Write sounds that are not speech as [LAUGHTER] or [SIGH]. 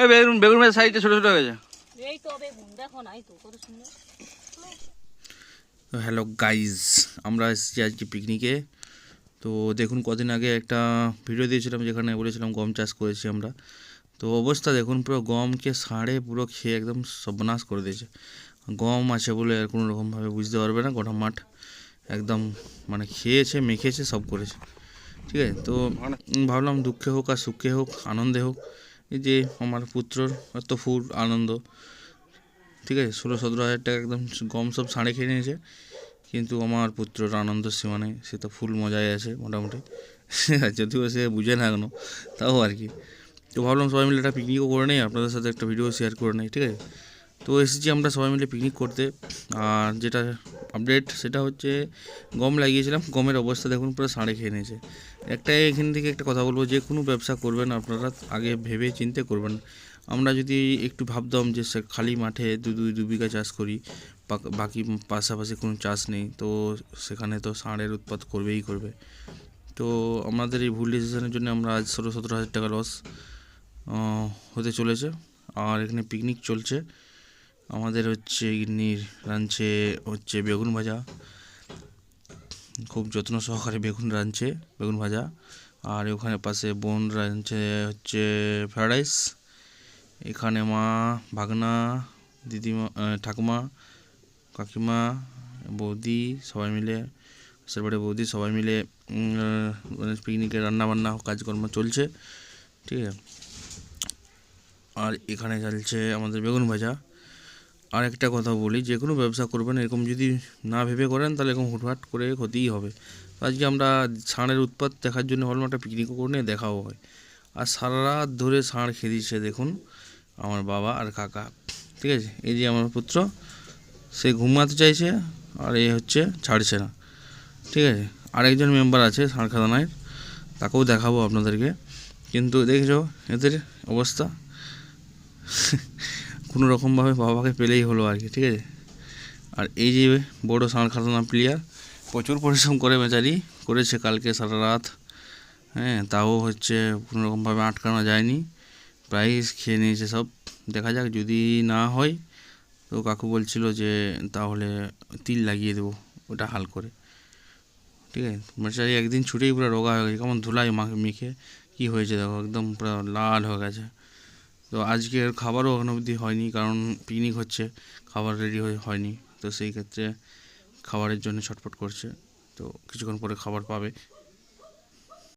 এই বেগুন বেগুন ভাই সাইজটা ছোটো ছোটো হয়ে গেছে। এই তো বেগুন দেখো না এই তো কত সুন্দর। হ্যালো গাইজ আমরা এসেছি আজকে পিকনিকে। তো দেখুন কদিন আগে একটা ভিডিও দিয়েছিলাম যেখানে বলেছিলাম গম চাষ করেছি আমরা। তো অবস্থা দেখুন পুরো গমকে সাড়ে পুরো খেয়ে একদম সর্বনাশ করে দিয়েছে। গম আছে বলে আর কোনো রকমভাবে বুঝতে পারবে না গোটা মাঠ একদম মানে খেয়েছে মেখেছে সব করেছে। ঠিক আছে তো ভাবলাম দুঃখে হোক আর সুখে হোক আনন্দে হোক যে আমার পুত্রর এত ফুল আনন্দ। ঠিক আছে, ষোলো সতেরো হাজার টাকা একদম গম সব সাড়ে খেয়ে নিয়েছে। কিন্তু আমার পুত্রর আনন্দ সীমা নেই সে তো ফুল মজায় আছে মোটামুটি। [LAUGHS] যদিও সে বুঝে না এখনও, তাও আর কি। তো ভাবলাম সবাই মিলে একটা পিকনিকও করে নেই, আপনাদের সাথে একটা ভিডিও শেয়ার করে নেই, ঠিক আছে? তো এসেছি আমরা সবাই মিলে পিকনিক করতে। আর যেটা আপডেট সেটা হচ্ছে গম লাগিয়েছিলাম, গমের অবস্থা দেখুন পুরো সাড়ে খেয়ে নিয়েছে। একটা এখান থেকে একটা কথা বলব, যে কোনো ব্যবসা করবেন আপনারা আগে ভেবে চিন্তে করবেন আমরা যদি একটু ভাবতাম যে খালি মাঠে দু, দুই, দু বিঘা চাষ করি বাকি পাশাপাশি কোনো চাষ নেই, তো সেখানে তো ষাঁড়ের উৎপাদ করবেই করবে। তো আমাদের এই ভুল ডিসিশনের জন্য আমরা আজ ষোলো, সতেরো হাজার টাকা লস হতে চলেছে। আর এখানে পিকনিক চলছে। আমাদের হচ্ছে গিন্নির রাঁধছে হচ্ছে বেগুন ভাজা। খুব যত্ন সহকারে বেগুন রাঁধছে, বেগুন ভাজা। আর ওখানে পাশে বোন রাঁধছে হচ্ছে ফ্রায়েড রাইস এখানে মা, ভাগনা, দিদিমা ঠাকুমা, কাকিমা, বৌদি সবাই মিলে সেবারে বৌদি সবাই মিলে মানে পিকনিকে রান্না বান্না কাজকর্ম চলছে, ঠিক আছে। আর এখানে চলছে আমাদের বেগুন ভাজা। আর একটা কথা বলি, যে কোনো ব্যবসা করবেন, এরকম যদি না ভেবে করেন, তাহলে এরকম হুটহাট করে ক্ষতিই হবে। আজকে আমরা ষাঁড়ের উৎপাত দেখার জন্য ভাবলাম একটা পিকনিকও করে নিয়ে দেখাও হয়। আর সারা রাত ধরে ষাঁড় খেয়ে দেখুন, আমার বাবা আর কাকা। ঠিক আছে? এই যে আমার পুত্র, সে ঘুমাতে চাইছে আর এ হচ্ছে ছাড়ছে না। ঠিক আছে? আরেকজন মেম্বার আছে ষাঁড় খাদানায় তাকেও দেখাবো আপনাদেরকে। কিন্তু দেখেছ এদের অবস্থা? কোনো রকমভাবে বাবাকে পেলেই হলো আর কি, ঠিক আছে? আর এই যে বড় ষাঁড় খাদানা প্লেয়ার প্রচুর পরিশ্রম করে বেচারি, করেছে কালকে সারা রাত। হ্যাঁ তাও হচ্ছে কোনো রকমভাবে আটকানো যায়নি। প্রাইস খেয়ে নিয়েছে সব। দেখা যাক যদি না হয়, তো কাকু বলছিল যে তাহলে তিল লাগিয়ে দেবো, ওটা হাল করে। ঠিক আছে? বেচারি একদিন ছুটেই পুরো রোগা হয়ে গেছে। কেমন ধুলাই মাখে, মেখে, কী হয়েছে দেখো? একদম পুরো লাল হয়ে গেছে। তো আজকের খাবারও এখন অবধি হয়নি, কারণ পিকনিক হচ্ছে, খাবার রেডি হয়ে হয়নি, তো সেই ক্ষেত্রে খাবারের জন্য ছটফট করছে, তো কিছুক্ষণ পরে খাবার পাবে।